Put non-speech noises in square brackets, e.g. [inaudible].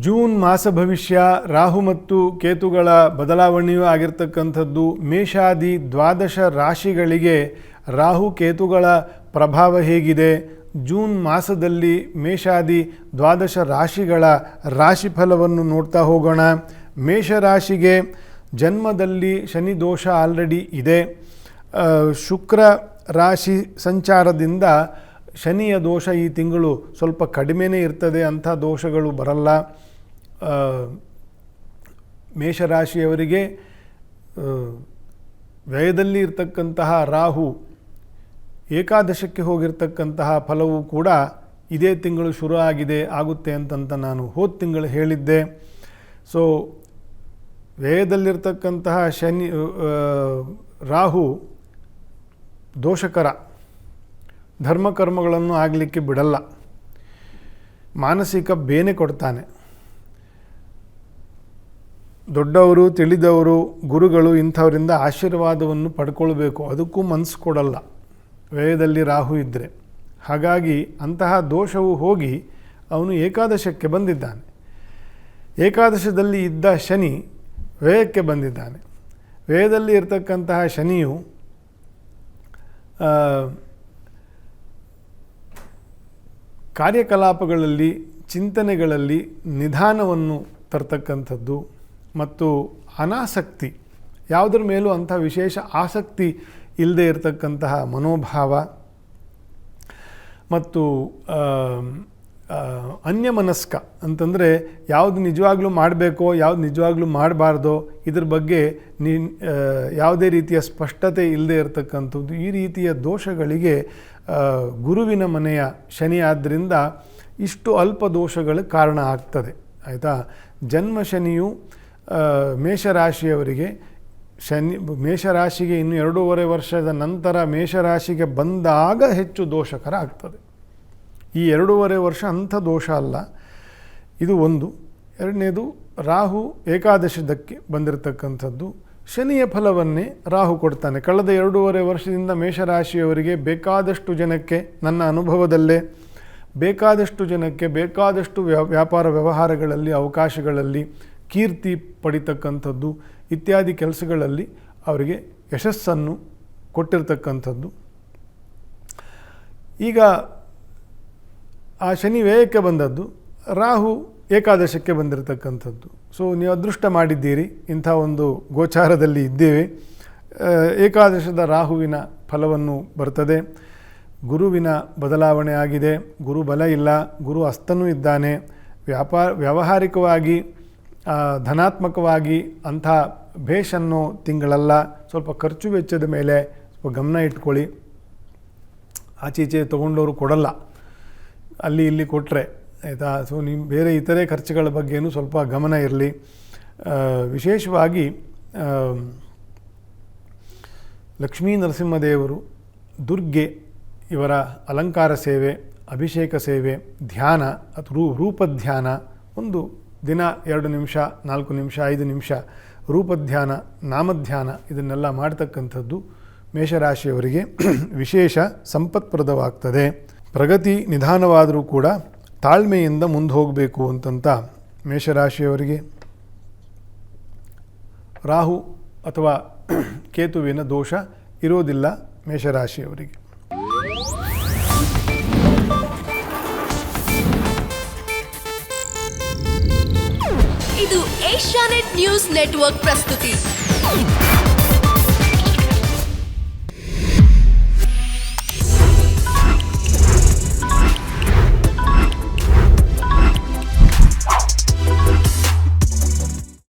June ಮಾಸ ಭವಿಷ್ಯ, ರಾಹು ಮತ್ತು ಕೇತುಗಳ ಬದಲಾವಣೆಯೂ ಆಗಿರ್ತಕ್ಕಂಥದ್ದು ಮೇಷಾದಿ ದ್ವಾದಶ ರಾಶಿಗಳಿಗೆ ರಾಹು ಕೇತುಗಳ ಪ್ರಭಾವ ಹೇಗಿದೆ. ಜೂನ್ ಮಾಸದಲ್ಲಿ ಮೇಷಾದಿ ದ್ವಾದಶ ರಾಶಿಗಳ ರಾಶಿಫಲವನ್ನು ನೋಡ್ತಾ ಹೋಗೋಣ. ಮೇಷರಾಶಿಗೆ ಜನ್ಮದಲ್ಲಿ ಶನಿ ದೋಷ ಆಲ್ರೆಡಿ ಇದೆ. ಶುಕ್ರ ರಾಶಿ ಸಂಚಾರದಿಂದ ಶನಿಯ ದೋಷ ಈ ತಿಂಗಳು ಸ್ವಲ್ಪ ಕಡಿಮೆನೇ ಇರ್ತದೆ ಅಂಥ ದೋಷಗಳು ಬರಲ್ಲ. ಮೇಷರಾಶಿಯವರಿಗೆ ವ್ಯಯದಲ್ಲಿ ಇರ್ತಕ್ಕಂತಹ ರಾಹು ಏಕಾದಶಕ್ಕೆ ಹೋಗಿರ್ತಕ್ಕಂತಹ ಫಲವು ಕೂಡ ಇದೇ ತಿಂಗಳು ಶುರು ಆಗಿದೆ, ಆಗುತ್ತೆ ಅಂತಂತ ನಾನು ಹೋದ ತಿಂಗಳು ಹೇಳಿದ್ದೆ. ಸೊ ವ್ಯಯದಲ್ಲಿರ್ತಕ್ಕಂತಹ ಶನಿ ರಾಹು ದೋಷಕರ ಧರ್ಮಕರ್ಮಗಳನ್ನು ಆಗಲಿಕ್ಕೆ ಬಿಡಲ್ಲ. ಮಾನಸಿಕ ಬೇನೆ ಕೊಡ್ತಾನೆ. ದೊಡ್ಡವರು, ತಿಳಿದವರು, ಗುರುಗಳು ಇಂಥವರಿಂದ ಆಶೀರ್ವಾದವನ್ನು ಪಡ್ಕೊಳ್ಬೇಕು. ಅದಕ್ಕೂ ಮನಸ್ಸು ಕೊಡಲ್ಲ. ವ್ಯಯದಲ್ಲಿ ರಾಹು ಇದ್ದರೆ ಹಾಗಾಗಿ ಅಂತಹ ದೋಷವು ಹೋಗಿ ಅವನು ಏಕಾದಶಕ್ಕೆ ಬಂದಿದ್ದಾನೆ. ಏಕಾದಶದಲ್ಲಿ ಇದ್ದ ಶನಿ ವ್ಯಯಕ್ಕೆ ಬಂದಿದ್ದಾನೆ. ವ್ಯಯದಲ್ಲಿ ಇರತಕ್ಕಂತಹ ಶನಿಯು ಆ, ಕಾರ್ಯಕಲಾಪಗಳಲ್ಲಿ, ಚಿಂತನೆಗಳಲ್ಲಿ ನಿಧಾನವನ್ನು ತರ್ತಕ್ಕಂಥದ್ದು ಮತ್ತು ಅನಾಸಕ್ತಿ, ಯಾವುದರ ಮೇಲೂ ಅಂಥ ವಿಶೇಷ ಆಸಕ್ತಿ ಇಲ್ಲದೆ ಇರತಕ್ಕಂತಹ ಮನೋಭಾವ ಮತ್ತು ಅನ್ಯಮನಸ್ಕ ಅಂತಂದರೆ ಯಾವುದು ನಿಜವಾಗ್ಲೂ ಮಾಡಬೇಕೋ, ಯಾವುದು ನಿಜವಾಗ್ಲೂ ಮಾಡಬಾರ್ದೋ, ಇದ್ರ ಬಗ್ಗೆ ನಿ ಯಾವುದೇ ರೀತಿಯ ಸ್ಪಷ್ಟತೆ ಇಲ್ಲದೆ ಇರತಕ್ಕಂಥದ್ದು, ಈ ರೀತಿಯ ದೋಷಗಳಿಗೆ ಗುರುವಿನ ಮನೆಯ ಶನಿ ಆದ್ದರಿಂದ ಇಷ್ಟು ಅಲ್ಪ ದೋಷಗಳು ಕಾರಣ ಆಗ್ತದೆ, ಆಯಿತಾ? ಜನ್ಮ ಶನಿಯು ಮೇಷರಾಶಿಯವರಿಗೆ ಶನಿ, ಮೇಷರಾಶಿಗೆ ಇನ್ನು ಎರಡೂವರೆ ವರ್ಷದ ನಂತರ ಮೇಷರಾಶಿಗೆ ಬಂದಾಗ ಹೆಚ್ಚು ದೋಷಕರ ಆಗ್ತದೆ. ಈ ಎರಡೂವರೆ ವರ್ಷ ಅಂಥ ದೋಷ ಅಲ್ಲ. ಇದು ಒಂದು. ಎರಡನೇದು, ರಾಹು ಏಕಾದಶದಕ್ಕೆ ಬಂದಿರತಕ್ಕಂಥದ್ದು. ಶನಿಯ ಫಲವನ್ನೇ ರಾಹು ಕೊಡ್ತಾನೆ. ಕಳೆದ ಎರಡೂವರೆ ವರ್ಷದಿಂದ ಮೇಷರಾಶಿಯವರಿಗೆ ಬೇಕಾದಷ್ಟು ಜನಕ್ಕೆ ನನ್ನ ಅನುಭವದಲ್ಲೇ ಬೇಕಾದಷ್ಟು ಜನಕ್ಕೆ ಬೇಕಾದಷ್ಟು ವ್ಯಾ- ವ್ಯಾಪಾರ ವ್ಯವಹಾರಗಳಲ್ಲಿ, ಅವಕಾಶಗಳಲ್ಲಿ ಕೀರ್ತಿ ಪಡಿತಕ್ಕಂಥದ್ದು. ಇತ್ಯಾದಿ ಕೆಲಸಗಳಲ್ಲಿ ಅವರಿಗೆ ಯಶಸ್ಸನ್ನು ಕೊಟ್ಟಿರತಕ್ಕಂಥದ್ದು. ಈಗ ಆ ಶನಿ ವ್ಯಯಕ್ಕೆ ಬಂದದ್ದು, ರಾಹು ಏಕಾದಶಕ್ಕೆ ಬಂದಿರತಕ್ಕಂಥದ್ದು. ಸೊ ನೀವು ಅದೃಷ್ಟ ಮಾಡಿದ್ದೀರಿ, ಇಂಥ ಒಂದು ಗೋಚಾರದಲ್ಲಿ ಇದ್ದೇವೆ. ಏಕಾದಶದ ರಾಹುವಿನ ಫಲವನ್ನು ಬರ್ತದೆ. ಗುರುವಿನ ಬದಲಾವಣೆ ಆಗಿದೆ. ಗುರು ಬಲ ಇಲ್ಲ, ಗುರು ಅಸ್ತನೂ ಇದ್ದಾನೆ. ವ್ಯಾಪಾರ ವ್ಯಾವಹಾರಿಕವಾಗಿ ಧನಾತ್ಮಕವಾಗಿ ಅಂಥ ಭೇಷನ್ನು ತಿಂಗಳಲ್ಲ. ಸ್ವಲ್ಪ ಖರ್ಚು ವೆಚ್ಚದ ಮೇಲೆ ಸ್ವಲ್ಪ ಗಮನ ಇಟ್ಕೊಳ್ಳಿ. ಆಚೆ ಈಚೆ ತೊಗೊಂಡವರು ಕೊಡಲ್ಲ. ಅಲ್ಲಿ ಇಲ್ಲಿ ಕೊಟ್ಟರೆ ಆಯಿತಾ? ಸೊ ನಿಮ್ಮ ಬೇರೆ ಇತರೆ ಖರ್ಚುಗಳ ಬಗ್ಗೆನೂ ಸ್ವಲ್ಪ ಗಮನ ಇರಲಿ. ವಿಶೇಷವಾಗಿ ಲಕ್ಷ್ಮೀ ನರಸಿಂಹದೇವರು, ದುರ್ಗೆ ಇವರ ಅಲಂಕಾರ ಸೇವೆ, ಅಭಿಷೇಕ ಸೇವೆ, ಧ್ಯಾನ ಅಥವಾ ರೂಪಧ್ಯಾನ, ಒಂದು ದಿನ, ಎರಡು ನಿಮಿಷ, ನಾಲ್ಕು ನಿಮಿಷ, ಐದು ನಿಮಿಷ, ರೂಪಧ್ಯಾನ, ನಾಮಧ್ಯಾನ ಇದನ್ನೆಲ್ಲ ಮಾಡ್ತಕ್ಕಂಥದ್ದು ಮೇಷರಾಶಿಯವರಿಗೆ ವಿಶೇಷ ಸಂಪತ್ಪ್ರದವಾಗ್ತದೆ. ಪ್ರಗತಿ ನಿಧಾನವಾದರೂ ಕೂಡ ತಾಳ್ಮೆಯಿಂದ ಮುಂದೆ ಹೋಗಬೇಕು ಅಂತಂತ ಮೇಷರಾಶಿಯವರಿಗೆ ರಾಹು ಅಥವಾ [clears throat] ಕೇತುವಿನ ದೋಷ ಇರೋದಿಲ್ಲ ಮೇಷರಾಶಿಯವರಿಗೆ. ಇದು ಏಷ್ಯಾನೆಟ್ ನ್ಯೂಸ್ ನೆಟ್ವರ್ಕ್ ಪ್ರಸ್ತುತಿ.